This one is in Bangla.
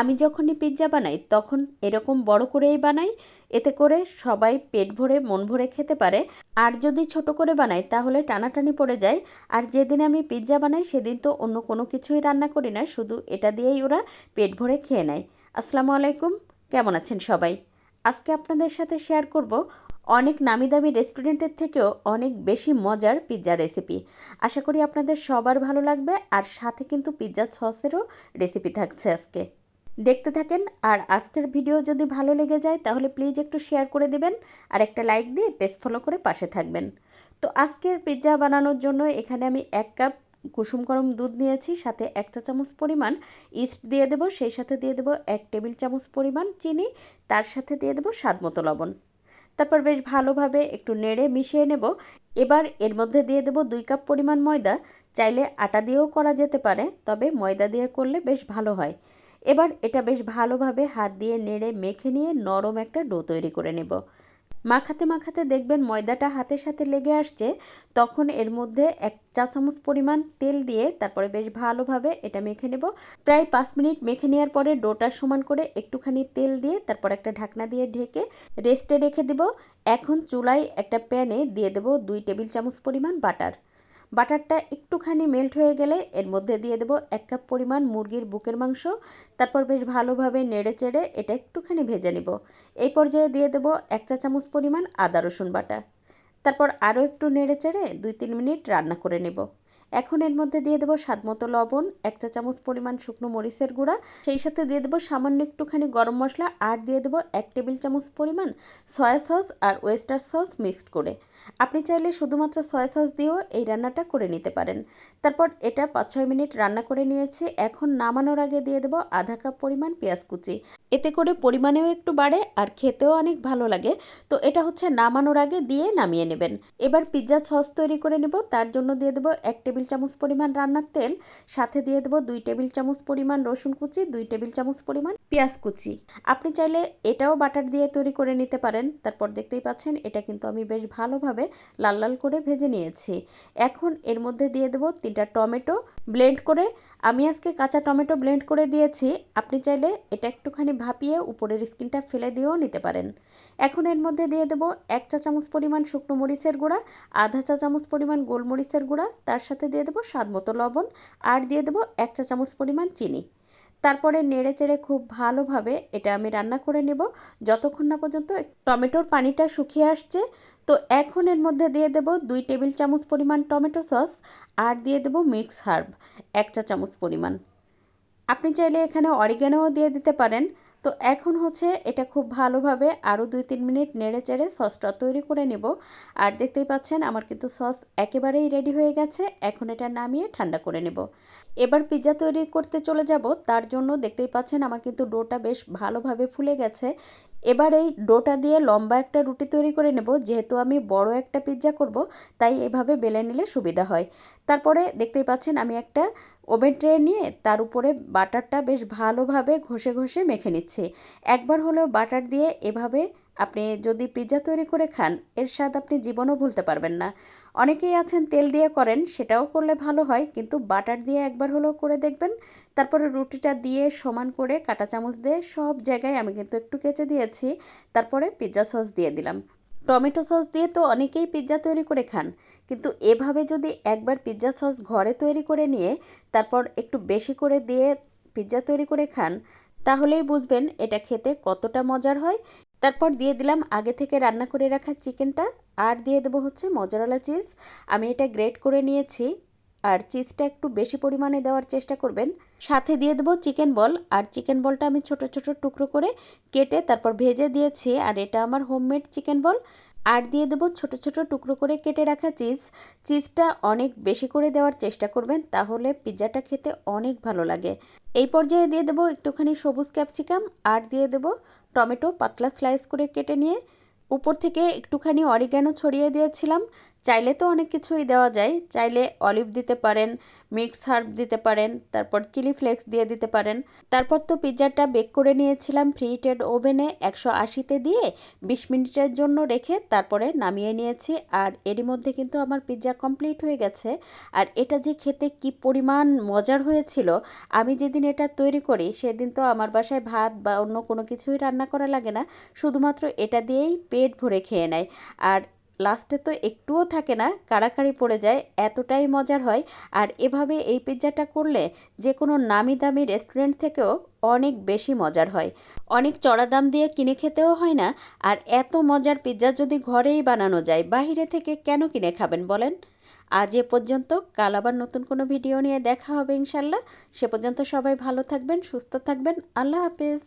আমি যখনই পিৎজা বানাই, তখন এরকম বড় করেই বানাই, এতে করে সবাই পেট ভরে, মন ভরে খেতে পারে। আর যদি ছোট করে বানাই, তাহলে টানাটানি পড়ে যায়। আর যেদিন আমি পিৎজা বানাই, সেদিন তো অন্য কোনো কিছুই রান্না করি না, শুধু এটা দিয়েই ওরা পেট ভরে খেয়ে নেয়। আসসালামু আলাইকুম, কেমন আছেন সবাই? আজকে আপনাদের সাথে শেয়ার করব অনেক নামি দামি রেস্টুরেন্টের থেকেও অনেক বেশি মজার পিৎজা রেসিপি আশা করি আপনাদের সবার ভালো লাগবে, আর সাথে কিন্তু পিৎজা সসেরও রেসিপি থাকছে আজকে। দেখতে থাকেন। আর আজকের ভিডিও যদি ভালো লেগে যায়, তাহলে প্লিজ একটু শেয়ার করে দেবেন আর একটা লাইক দিয়ে পেজ ফলো করে পাশে থাকবেন। তো আজকের পিৎজা বানানোর জন্য এখানে আমি এক কাপ কুসুম গরম দুধ নিয়েছি, সাথে এক চা চামচ পরিমাণ ইস্ট দিয়ে দেবো, সেই সাথে দিয়ে দেবো এক টেবিল চামচ পরিমাণ চিনি, তার সাথে দিয়ে দেবো স্বাদ মতো লবণ। তারপর বেশ ভালোভাবে একটু নেড়ে মিশিয়ে নেব। এবার এর মধ্যে দিয়ে দেবো দুই কাপ পরিমাণ ময়দা। চাইলে আটা দিয়েও করা যেতে পারে, তবে ময়দা দিয়ে করলে বেশ ভালো হয়। এবার এটা বেশ ভালোভাবে হাত দিয়ে নেড়ে মেখে নিয়ে নরম একটা ডো তৈরি করে নেব। মাখাতে মাখাতে দেখবেন ময়দাটা হাতের সাথে লেগে আসছে। তখন এর মধ্যে এক চা চামচ পরিমাণ তেল দিয়ে তারপরে বেশ ভালোভাবে এটা মেখে নেব। প্রায় পাঁচ মিনিট মেখে নেওয়ার পরে ডোটা সমান করে একটুখানি তেল দিয়ে তারপর একটা ঢাকনা দিয়ে ঢেকে রেস্টে রেখে দেব। এখন চুলায় একটা প্যানে দিয়ে দেব দুই টেবিল চামচ পরিমাণ বাটার। বাটারটা একটুখানি মেল্ট হয়ে গেলে এর মধ্যে দিয়ে দেবো এক কাপ পরিমাণ মুরগির বুকের মাংস। তারপর বেশ ভালোভাবে নেড়ে চেড়ে এটা একটুখানি ভেজে নেব। এই পর্যায়ে দিয়ে দেবো এক চা চামচ পরিমাণ আদা রসুন বাটা। তারপর আরও একটু নেড়ে চেড়ে দুই তিন মিনিট রান্না করে নেব। এখন এর মধ্যে দিয়ে দেবো স্বাদ মতো লবণ, এক চা চামচ পরিমাণ শুকনো মরিচের গুঁড়া, সেই সাথে দিয়ে দেবো সামান্য একটুখানি গরম মশলা আর দিয়ে দেবো এক টেবিল চামচ পরিমাণ সয়া সস আর ওয়েস্টার সস মিক্সড করে। আপনি চাইলে শুধুমাত্র সয়া সস দিয়েও এই রান্নাটা করে নিতে পারেন। তারপর এটা পাঁচ ছয় মিনিট রান্না করে নিয়েছি। এখন নামানোর আগে দিয়ে দেবো আধা কাপ পরিমাণ পেঁয়াজ কুচি। এতে করে পরিমাণেও একটু বাড়ে আর খেতেও অনেক ভালো লাগে। তো এটা হচ্ছে নামানোর আগে দিয়ে নামিয়ে নেবেন। এবার পিৎজা সস তৈরি করে নেব। তার জন্য দিয়ে দেবো এক টেবিল চামচ পরিমাণ রান্নার তেল, সাথে দিয়ে দেবো দুই টেবিল চামচ পরিমাণ রসুন কুচি, দুই টেবিল চামচ পরিমাণ পেঁয়াজ কুচি। আপনি চাইলে এটাও বাটার দিয়ে তৈরি করে নিতে পারেন। তারপর দেখতেই পাচ্ছেন, এটা কিন্তু আমি বেশ ভালোভাবে লাল লাল করে ভেজে নিয়েছি। এখন এর মধ্যে দিয়ে দেবো তিনটা টমেটো ব্লেন্ড করে। আমি আজকে কাঁচা টমেটো ব্লেন্ড করে দিয়েছি। আপনি চাইলে এটা একটুখানি ভাপিয়ে উপরের স্কিনটা ফেলে দিয়েও নিতে পারেন। এখন এর মধ্যে দিয়ে দেবো এক চা চামচ পরিমাণ শুকনো মরিচের গুঁড়া, আধা চা চামচ পরিমাণ গোলমরিচের গুঁড়া, তার সাথে দিয়ে দেবো স্বাদ মতো লবণ আর দিয়ে দেবো এক চা চামচ পরিমাণ চিনি। তারপরে নেড়ে চেড়ে খুব ভালোভাবে এটা আমি রান্না করে নেব। যতক্ষণ না পর্যন্ত টমেটোর পানিটা শুকিয়ে আসছে, তো এখন এর মধ্যে দিয়ে দেব দুই টেবিল চামচ পরিমাণ টমেটো সস আর দিয়ে দেব মিক্স হার্ব, এক চা চামচ পরিমাণ। আপনি চাইলে এখানে অরিগ্যানোও দিয়ে দিতে পারেন। তো এখন হচ্ছে এটা খুব ভালোভাবে আরও দুই তিন মিনিট নেড়ে চেড়ে সসটা তৈরি করে নেব। আর দেখতেই পাচ্ছেন আমার কিন্তু সস একেবারেই রেডি হয়ে গেছে, এখন এটা নামিয়ে ঠান্ডা করে নেব। এবার পিৎজা তৈরি করতে চলে যাব, তার জন্য দেখতেই পাচ্ছেন আমার কিন্তু ডোটা বেশ ভালোভাবে ফুলে গেছে। এবার এই ডোটা দিয়ে লম্বা একটা রুটি তৈরি করে নেব, যেহেতু আমি বড় একটা পিৎজা করব, তাই এভাবে বেলে নিলে সুবিধা হয়। তারপরে দেখতেই পাচ্ছেন আমি একটা ওভেন ট্রে নিয়ে তার উপরে বাটারটা বেশ ভালোভাবে ঘষে ঘষে মেখে নিচ্ছে। একবার হলেও বাটার দিয়ে এভাবে আপনি যদি পিৎজা তৈরি করে খান, এর স্বাদ আপনি জীবনও ভুলতে পারবেন না। অনেকেই আছেন তেল দিয়ে করেন, সেটাও করলে ভালো হয়, কিন্তু বাটার দিয়ে একবার হলেও করে দেখবেন। তারপরে রুটিটা দিয়ে সমান করে কাটা চামচ দিয়ে সব জায়গায় আমি কিন্তু একটু কেচে দিয়েছি, তারপরে পিৎজা সস দিয়ে দিলাম। টমেটো সস দিয়ে তো অনেকেই পিৎজা তৈরি করে খান। কিন্তু এভাবে যদি একবার পিৎজা সস ঘরে তৈরি করে নিয়ে তারপর একটু বেশি করে দিয়ে পিৎজা তৈরি করে খান, তাহলেই বুঝবেন এটা খেতে কতটা মজার হয়। তারপর দিয়ে দিলাম আগে থেকে রান্না করে রাখা চিকেনটা, আর দিয়ে দেবো হচ্ছে মজারালা চিজ। আমি এটা গ্রেট করে নিয়েছি। আর চিজটা একটু বেশি পরিমাণে দেওয়ার চেষ্টা করবেন। সাথে দিয়ে দেবো চিকেন বল। আর চিকেন বলটা আমি ছোট ছোট টুকরো করে কেটে তারপর ভেজে দিয়েছি। আর এটা আমার হোমমেড চিকেন বল। আর দিয়ে দেবো ছোট ছোট টুকরো করে কেটে রাখা চিজ। চিজটা অনেক বেশি করে দেওয়ার চেষ্টা করবেন, তাহলে পিৎজাটা খেতে অনেক ভালো লাগে। এই পর্যায়ে দিয়ে দেবো একটুখানি সবুজ ক্যাপসিকাম। আর দিয়ে দেবো টমেটো পাতলা স্লাইস করে কেটে নিয়ে। উপর থেকে একটুখানি অরিগ্যানো ছড়িয়ে দিয়েছিলাম। চাইলে তো অনেক কিছুই দেওয়া যায়। চাইলে অলিভ দিতে পারেন, মিক্স হার্ব দিতে পারেন, তারপর চিলি ফ্লেক্স দিয়ে দিতে পারেন। তারপর তো পিৎজাটা বেক করে নিয়েছিলাম ফ্রিটেড ওভেনে একশো আশিতে দিয়ে বিশ মিনিটের জন্য রেখে তারপরে নামিয়ে নিয়েছি। আর এরই মধ্যে কিন্তু আমার পিৎজা কমপ্লিট হয়ে গেছে। আর এটা যে খেতে কি পরিমাণ মজার হয়েছিল, আমি যেদিন এটা তৈরি করি সেদিন তো আমার বাসায় ভাত বা অন্য কোনো কিছুই রান্না করা লাগে না। শুধুমাত্র এটা দিয়েই পেট ভরে খেয়ে নেয়। আর লাস্টে তো একটুও থাকে না, কাড়াকাড়ি পড়ে যায়, এতটাই মজার হয়। আর এভাবে এই পিৎজাটা করলে যে কোনো নামি দামি রেস্টুরেন্ট থেকেও অনেক বেশি মজার হয়। অনেক চড়া দাম দিয়ে কিনে খেতেও হয় না, আর এত মজার পিৎজা যদি ঘরেই বানানো যায়, বাহিরে থেকে কেন কিনে খাবেন বলেন? আজ এ পর্যন্ত, কাল আবার নতুন কোনো ভিডিও নিয়ে দেখা হবে ইনশাল্লাহ। সে পর্যন্ত সবাই ভালো থাকবেন, সুস্থ থাকবেন, আল্লাহ হাফেজ।